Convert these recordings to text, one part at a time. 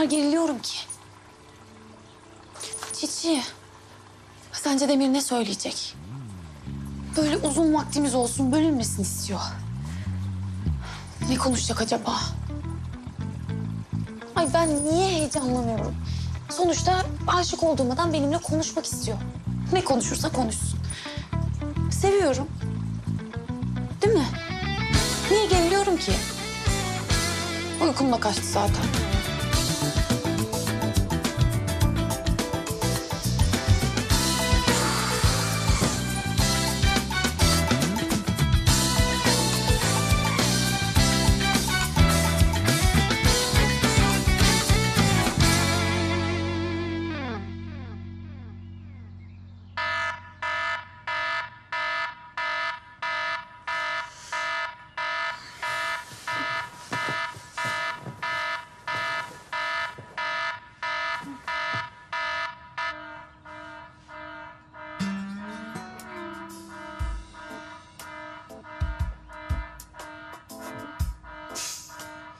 kadar geriliyorum ki? Çiçi, sence Demir ne söyleyecek? Böyle uzun vaktimiz olsun, bölünmesin istiyor. Ne konuşacak acaba? Ay ben niye heyecanlanıyorum? Sonuçta aşık olduğum adam benimle konuşmak istiyor. Ne konuşursa konuşsun. Seviyorum. Değil mi? Niye geriliyorum ki? Uykum da kaçtı zaten.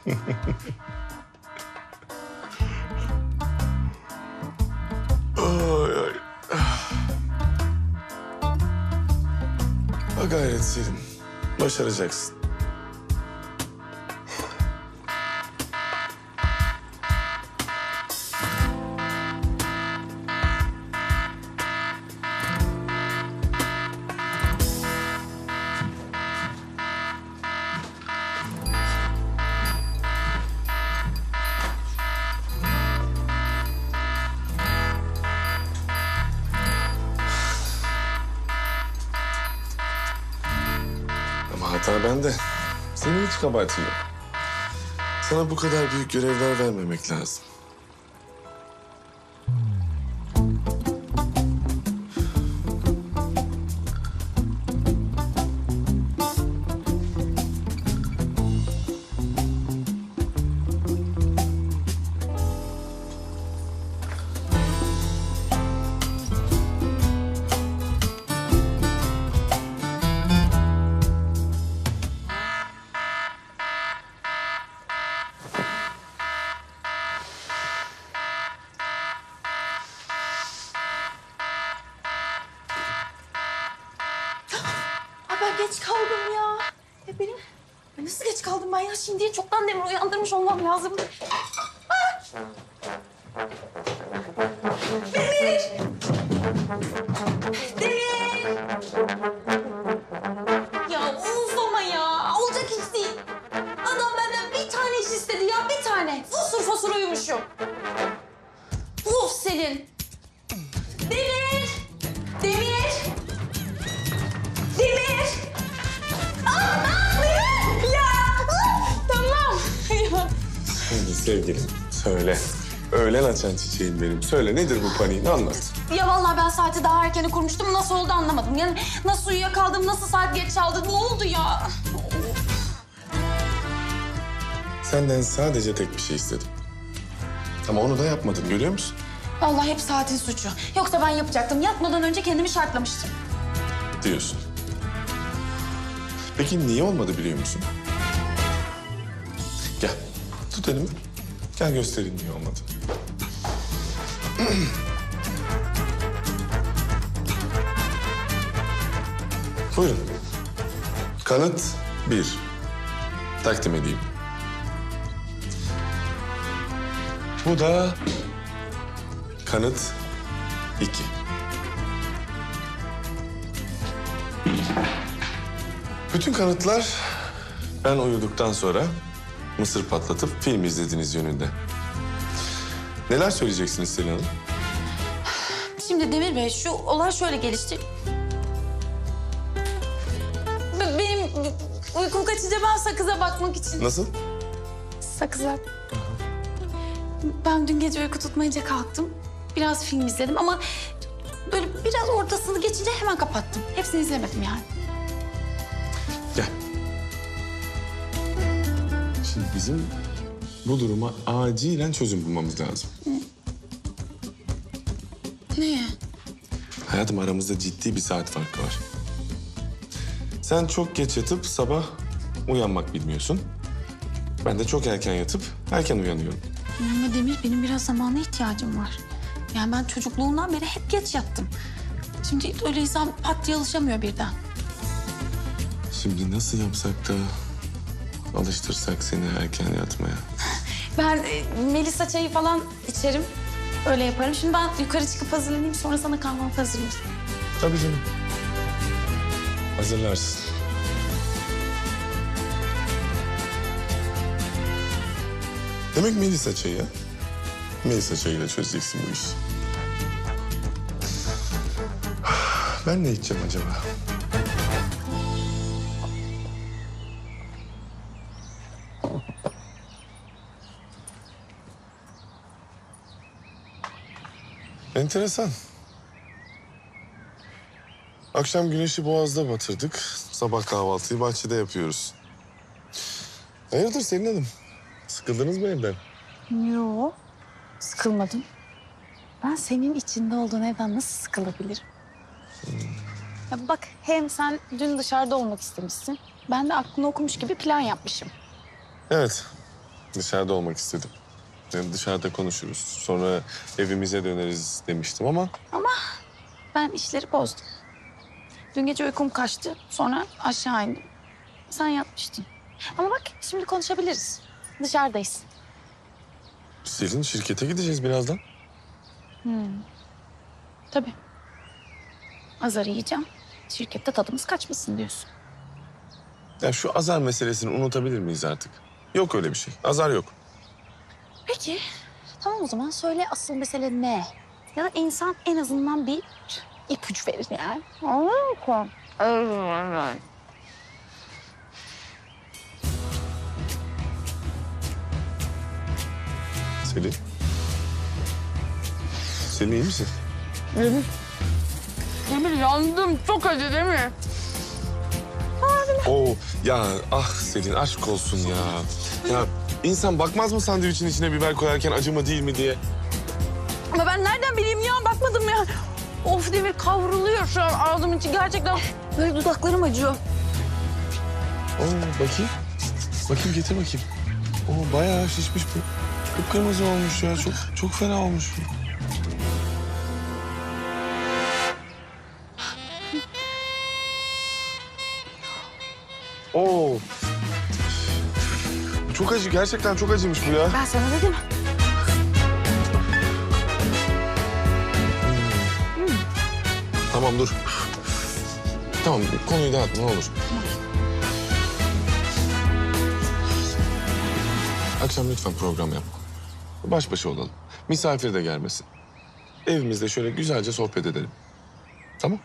Ay ay. Ha gayret Selim. Başaracaksın. Hata bende. Senin hiç kabahatin yok. Sana bu kadar büyük görevler vermemek lazım. Lazım. Demir! Demir! Ya uf ama ya. Olacak iş değil. Adam benden bir tane iş istedi ya bir tane. Fosur fosur uyumuşum. Uf Selin. Demir! Sevgilim söyle. Öğlen açan çiçeğim benim. Söyle nedir bu paniğin anlat. Ya vallahi ben saati daha erkene kurmuştum. Nasıl oldu anlamadım. Yani nasıl uyuyakaldım, nasıl saat geç çaldı, ne oldu ya? Senden sadece tek bir şey istedim. Ama onu da yapmadın görüyor musun? Vallahi hep saatin suçu. Yoksa ben yapacaktım. Yatmadan önce kendimi şartlamıştım. Diyorsun. Peki niye olmadı biliyor musun? Gel. Tut elimi. Gel göstereyim niye olmadı. Buyurun. Kanıt bir. Takdim edeyim. Bu da kanıt iki. Bütün kanıtlar ben uyuduktan sonra mısır patlatıp film izlediğiniz yönünde. Neler söyleyeceksiniz Selin Hanım? Şimdi Demir Bey şu olay şöyle gelişti. Be- Benim uykum kaçınca ben sakıza bakmak için... Nasıl? Sakıza... Ben dün gece uyku tutmayınca kalktım. Biraz film izledim ama böyle biraz ortasını geçince hemen kapattım. Hepsini izlemedim yani. Şimdi bizim bu duruma acilen çözüm bulmamız lazım. Neye? Hayatım aramızda ciddi bir saat farkı var. Sen çok geç yatıp sabah uyanmak bilmiyorsun. Ben de çok erken yatıp erken uyanıyorum. Ama Demir benim biraz zamana ihtiyacım var. Yani ben çocukluğumdan beri hep geç yattım. Şimdi öyle insan pat diye alışamıyor birden. Şimdi nasıl yapsak da alıştırsak seni erken yatmaya? Ben e, Melisa çayı falan içerim. Öyle yaparım. Şimdi ben yukarı çıkıp hazırlanayım. Sonra sana kahvaltı hazırlayayım. Tabii canım. Hazırlarsın. Demek Melisa çayı ha? Melisa çayıyla çözeceksin bu işi. Ben ne içeceğim acaba? Enteresan. Akşam güneşi boğazda batırdık. Sabah kahvaltıyı bahçede yapıyoruz. Hayırdır Selin Hanım? Sıkıldınız mı evden? Yo, sıkılmadım. Ben senin içinde olduğun evden nasıl sıkılabilirim? Ya bak hem sen dün dışarıda olmak istemişsin. Ben de aklını okumuş gibi plan yapmışım. Evet. Dışarıda olmak istedim. Yani dışarıda konuşuruz. Sonra evimize döneriz demiştim ama... Ben işleri bozdum. Dün gece uykum kaçtı. Sonra aşağı indim. Sen yatmıştın. Ama bak şimdi konuşabiliriz. Dışarıdayız. Selin şirkete gideceğiz birazdan. Tabii. Azar yiyeceğim. Şirkette tadımız kaçmasın diyorsun. Ya şu azar meselesini unutabilir miyiz artık? Yok öyle bir şey. Azar yok. Peki. Tamam o zaman söyle asıl mesele ne? Ya da insan en azından bir ipucu verir yani. Anladın mı? Selin. Selin iyi misin? Demir yandım. Çok acı değil mi? Oo ya ah Selin aşk olsun ya. Ya insan bakmaz mı sandviçin içine biber koyarken acı mı değil mi diye? Ama ben nereden bileyim ya? Bakmadım ya. Of Demir kavruluyor şu an ağzımın içi. Gerçekten böyle dudaklarım acıyor. Oo bakayım. Bakayım getir bakayım. Oo bayağı şişmiş bu. Kıpkırmızı olmuş ya. Çok çok fena olmuş bu. Oo. Çok acı. Gerçekten çok acıymış bu ya. Ben sana dedim. Tamam dur. Tamam konuyu dağıt ne olur. Akşam lütfen program yap. Baş başa olalım. Misafir de gelmesin. Evimizde şöyle güzelce sohbet edelim. Tamam.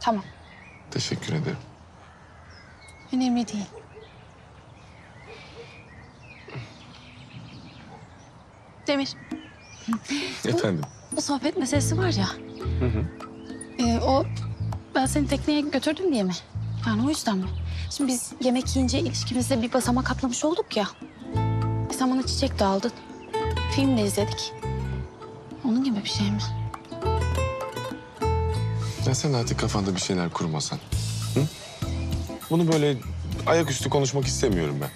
Tamam. Teşekkür ederim. Önemli değil. Demir, Efendim. bu sohbet meselesi var ya. Ee, o ben seni tekneye götürdüm diye mi? Yani o yüzden mi? Şimdi biz yemek yiyince ilişkimizde bir basamak atlamış olduk ya. E sen bana çiçek de aldın. Film de izledik. Onun gibi bir şey mi? Ya sen artık kafanda bir şeyler kurmasan. Hı? Bunu böyle ayaküstü konuşmak istemiyorum ben.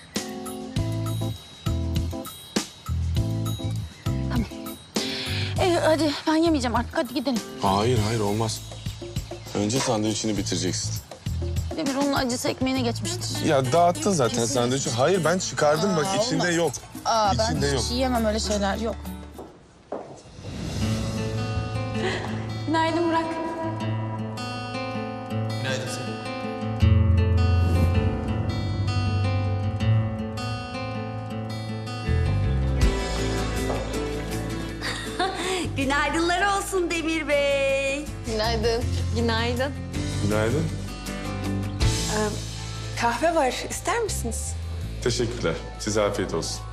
Hadi ben yemeyeceğim artık. Hadi gidelim. Hayır hayır olmaz. Önce sandviçini bitireceksin. Demir onun acısı ekmeğine geçmiştir. Ya dağıttın zaten sandviçi. Hayır ben çıkardım bak içinde yok. Aa, İçinde yok. yiyemem öyle şeyler. Yok. Günaydın Burak. Olsun Demir Bey. Günaydın. Günaydın. Günaydın. Kahve var. İster misiniz? Teşekkürler. Size afiyet olsun.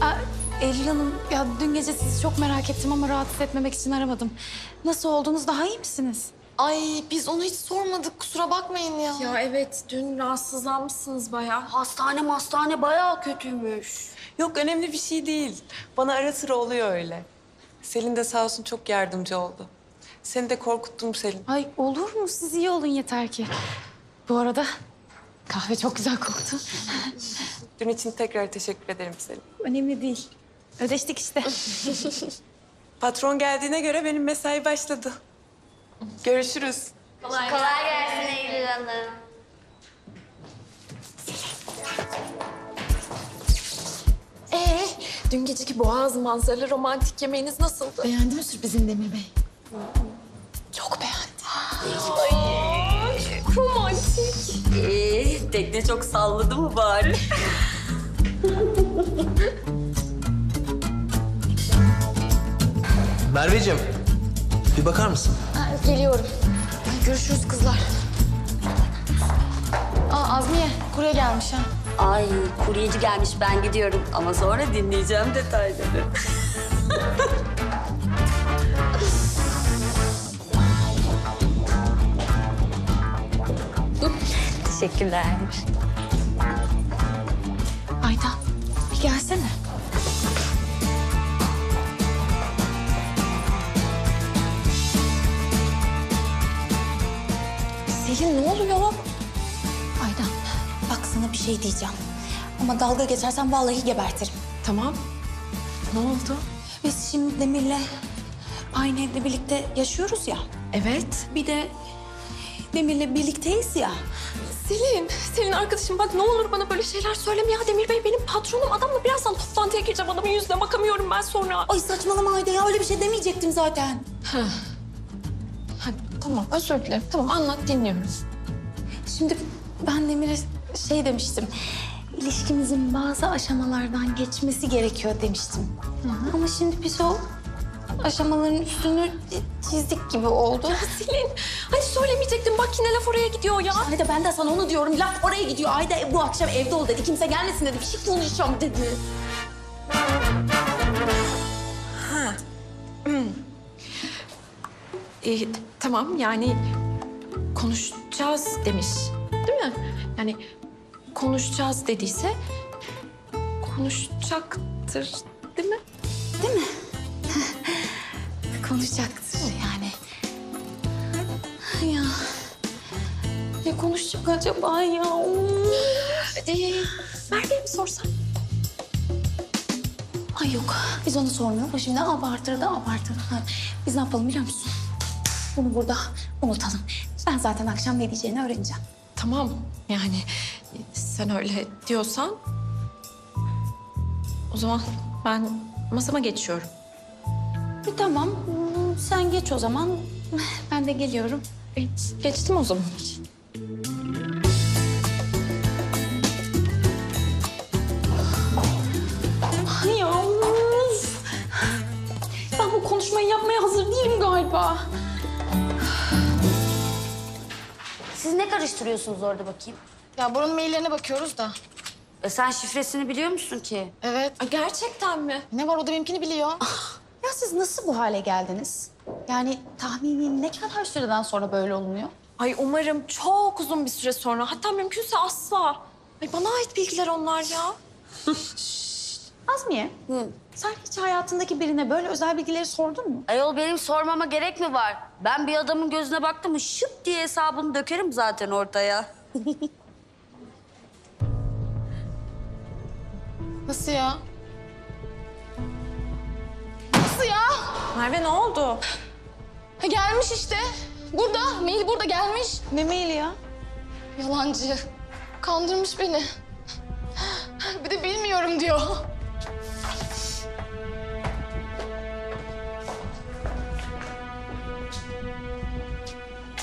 Aa, Eylül Hanım, ya dün gece sizi çok merak ettim ama rahatsız etmemek için aramadım. Nasıl oldunuz? Daha iyi misiniz? Ay biz onu hiç sormadık. Kusura bakmayın ya. Ya evet, dün rahatsızlanmışsınız bayağı. Hastane hastane bayağı kötüymüş. Yok önemli bir şey değil. Bana ara sıra oluyor öyle. Selin de sağ olsun çok yardımcı oldu. Seni de korkuttum Selin. Ay olur mu? Siz iyi olun yeter ki. Bu arada Kahve çok güzel koktu. Dün için tekrar teşekkür ederim Selin. Önemli değil. Ödeştik işte. Patron geldiğine göre benim mesai başladı. Görüşürüz. Kolay gelsin Eylül Hanım. Dün geceki boğaz manzaralı romantik yemeğiniz nasıldı? Beğendi mi sürprizim Demir Bey? Çok beğendim. Ay, romantik. Ee, tekne çok salladı mı bari? Merveciğim, bir bakar mısın? Geliyorum. görüşürüz kızlar. Azmiye kurye gelmiş ha. Ay kuryeci gelmiş ben gidiyorum ama sonra dinleyeceğim detayları. Teşekkürler. Aydan bir gelsene. Selin ne oluyor? Şey diyeceğim. Ama dalga geçersen vallahi gebertirim. Tamam. Ne oldu? Biz şimdi Demir'le aynı evde birlikte yaşıyoruz ya. Evet. Bir de Demir'le birlikteyiz ya. Selin, Selin arkadaşım bak ne olur bana böyle şeyler söyleme ya. Demir Bey benim patronum. Adamla birazdan toplantıya gireceğim. Adamın yüzüne bakamıyorum ben sonra. Ay saçmalama Ayda ya öyle bir şey demeyecektim zaten. Ha, tamam özür dilerim. Tamam anlat dinliyorum. Şimdi ben Demir'e şey demiştim. İlişkimizin bazı aşamalardan geçmesi gerekiyor demiştim. Ama şimdi biz o aşamaların üstünü çizdik gibi oldu. Selin, hani söylemeyecektin. Bak yine laf oraya gidiyor ya. Ayda ben de sana onu diyorum. Laf oraya gidiyor. Ayda bu akşam evde ol dedi. Kimse gelmesin dedi. Bir şey konuşacağım dedi. Ee, tamam yani konuşacağız demiş. Değil mi? Yani konuşacağız dediyse konuşacaktır değil mi? Konuşacaktır yani. Ya ne konuşacak acaba ya? Ee, Merve'ye mi sorsam? Ay yok biz onu sormuyoruz. O şimdi abartır da abartır. Ha, Biz ne yapalım biliyor musun? Bunu burada unutalım. Ben zaten akşam ne diyeceğini öğreneceğim. Tamam yani sen öyle diyorsan o zaman ben masama geçiyorum. E, tamam sen geç o zaman. Ben de geliyorum. E, geçtim o zaman. Ay ya of. Ben bu konuşmayı yapmaya hazır değilim galiba. Siz ne karıştırıyorsunuz orada bakayım? Ya Bora'nın maillerine bakıyoruz da. E sen şifresini biliyor musun ki? Evet. Aa, gerçekten mi? Ne var o da benimkini biliyor. Ya siz nasıl bu hale geldiniz? Yani tahmini ne kadar süreden sonra böyle olunuyor? Ay umarım çok uzun bir süre sonra hatta mümkünse asla. Ay bana ait bilgiler onlar ya. Azmiye, sen hiç hayatındaki birine böyle özel bilgileri sordun mu? Ayol benim sormama gerek mi var? Ben bir adamın gözüne baktım mı şıp diye hesabını dökerim zaten ortaya. Nasıl ya? Nasıl ya? Merve ne oldu? Ha, gelmiş işte. Burada. Mail burada gelmiş. Ne maili ya? Yalancı. Kandırmış beni. Bir de bilmiyorum diyor.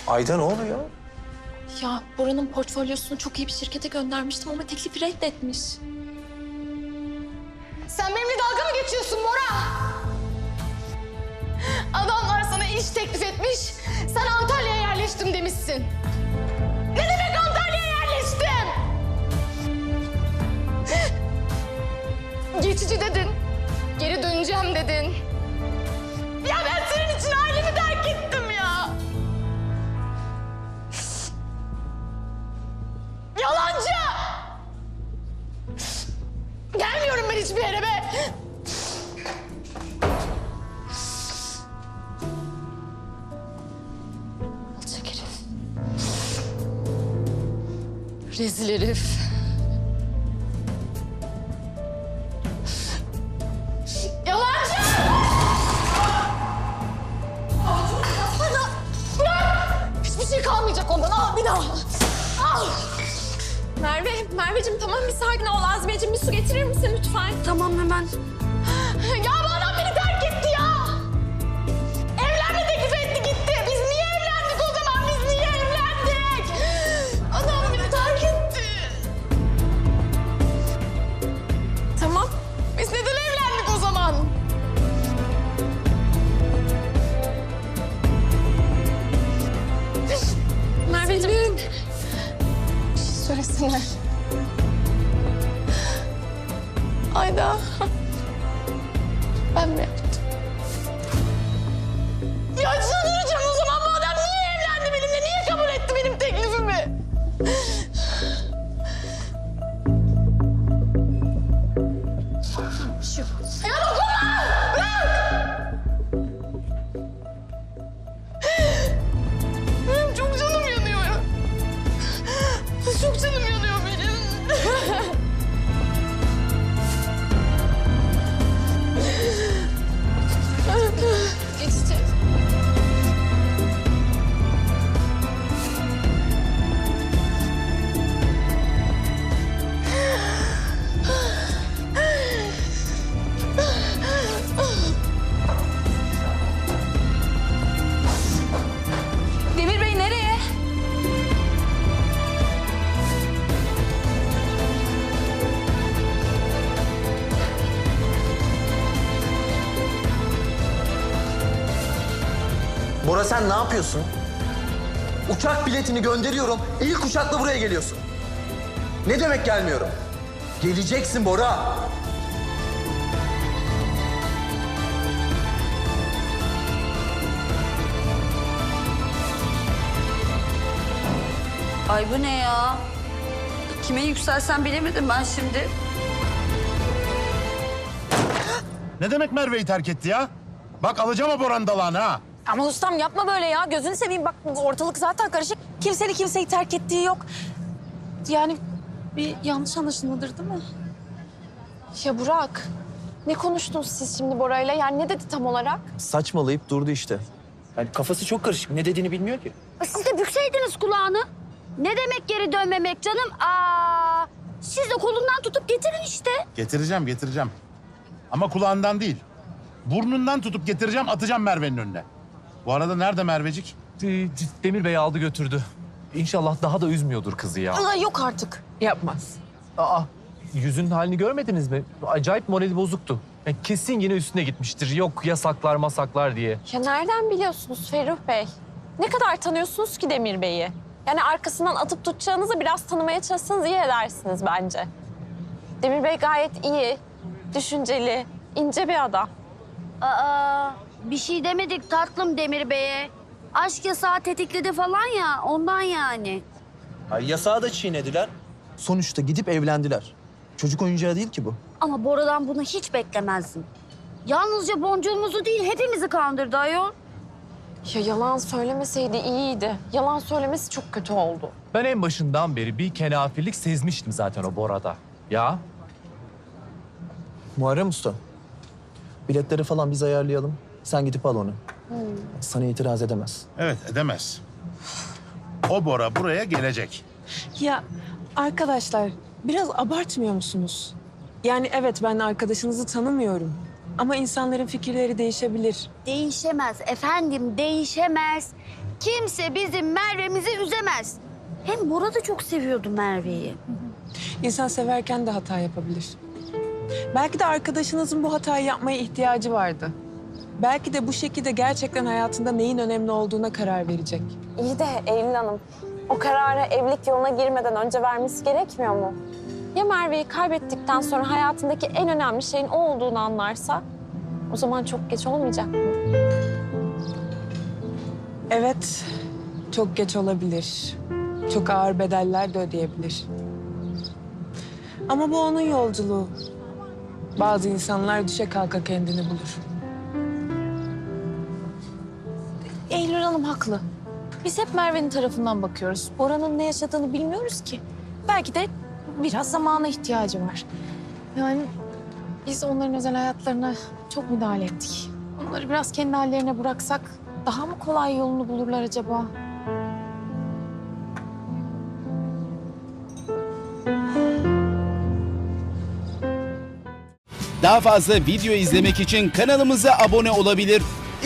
Ayda ne oluyor? Ya Bora'nın portfolyosunu çok iyi bir şirkete göndermiştim ama teklifi reddetmiş. Sen benimle dalga mı geçiyorsun Bora? Adamlar sana iş teklif etmiş. Sen Antalya'ya yerleştim demişsin. Ne demek Antalya'ya yerleştim? Geçici dedin. Geri döneceğim dedin. Ya ben senin için ailemi getirir misin lütfen? Tamam hemen. Ya sen ne yapıyorsun? Uçak biletini gönderiyorum. İlk uçakla buraya geliyorsun. Ne demek gelmiyorum? Geleceksin Bora. Ay bu ne ya? Kime yükselsem bilemedim ben şimdi. Ne demek Merve'yi terk etti ya? Bak alacağım o Boran dalağını ha. Ama ustam yapma böyle ya. Gözünü seveyim bak ortalık zaten karışık. Kimsenin kimseyi terk ettiği yok. Yani bir yanlış anlaşılmadır değil mi? Ya Burak, ne konuştunuz siz şimdi Bora'yla? Yani ne dedi tam olarak? Saçmalayıp durdu işte. Yani kafası çok karışık. Ne dediğini bilmiyor ki. Siz de bükseydiniz kulağını. Ne demek geri dönmemek canım? Aa, siz de kolundan tutup getirin işte. Getireceğim, getireceğim. Ama kulağından değil. Burnundan tutup getireceğim, atacağım Merve'nin önüne. Bu arada nerede Mervecik? Ee, Demir Bey aldı götürdü. İnşallah daha da üzmüyordur kızı ya. Aa, yok artık. Yapmaz. Aa, yüzün halini görmediniz mi? Acayip morali bozuktu. Yani kesin yine üstüne gitmiştir. Yok yasaklar masaklar diye. Ya nereden biliyorsunuz Ferruh Bey? Ne kadar tanıyorsunuz ki Demir Bey'i? Yani arkasından atıp tutacağınızı biraz tanımaya çalışsanız iyi edersiniz bence. Demir Bey gayet iyi, düşünceli, ince bir adam. Aa, bir şey demedik tatlım Demir Bey'e. Aşk yasağı tetikledi falan ya ondan yani. Ay, yasağı da çiğnediler. Sonuçta gidip evlendiler. Çocuk oyuncağı değil ki bu. Ama Bora'dan bunu hiç beklemezdim. Yalnızca boncuğumuzu değil hepimizi kandırdı ayol. Ya yalan söylemeseydi iyiydi. Yalan söylemesi çok kötü oldu. Ben en başından beri bir kenafirlik sezmiştim zaten o Bora'da. Ya Muharrem Usta. Biletleri falan biz ayarlayalım. Sen gidip al onu. Sana itiraz edemez. Evet, edemez. O Bora buraya gelecek. Ya arkadaşlar biraz abartmıyor musunuz? Yani evet ben arkadaşınızı tanımıyorum. Ama insanların fikirleri değişebilir. Değişemez efendim değişemez. Kimse bizim Merve'mizi üzemez. Hem Bora da çok seviyordu Merve'yi. İnsan severken de hata yapabilir. Belki de arkadaşınızın bu hatayı yapmaya ihtiyacı vardı. Belki de bu şekilde gerçekten hayatında neyin önemli olduğuna karar verecek. İyi de Eylül Hanım, o kararı evlilik yoluna girmeden önce vermesi gerekmiyor mu? Ya Merve'yi kaybettikten sonra hayatındaki en önemli şeyin o olduğunu anlarsa? O zaman çok geç olmayacak mı? Evet, çok geç olabilir. Çok ağır bedeller de ödeyebilir. Ama bu onun yolculuğu. Bazı insanlar düşe kalka kendini bulur. Hanım haklı. Biz hep Merve'nin tarafından bakıyoruz. Bora'nın ne yaşadığını bilmiyoruz ki. belki de biraz zamana ihtiyacı var. Yani biz onların özel hayatlarına çok müdahale ettik. Onları biraz kendi hallerine bıraksak daha mı kolay yolunu bulurlar acaba? Daha fazla video izlemek için kanalımıza abone olabilir.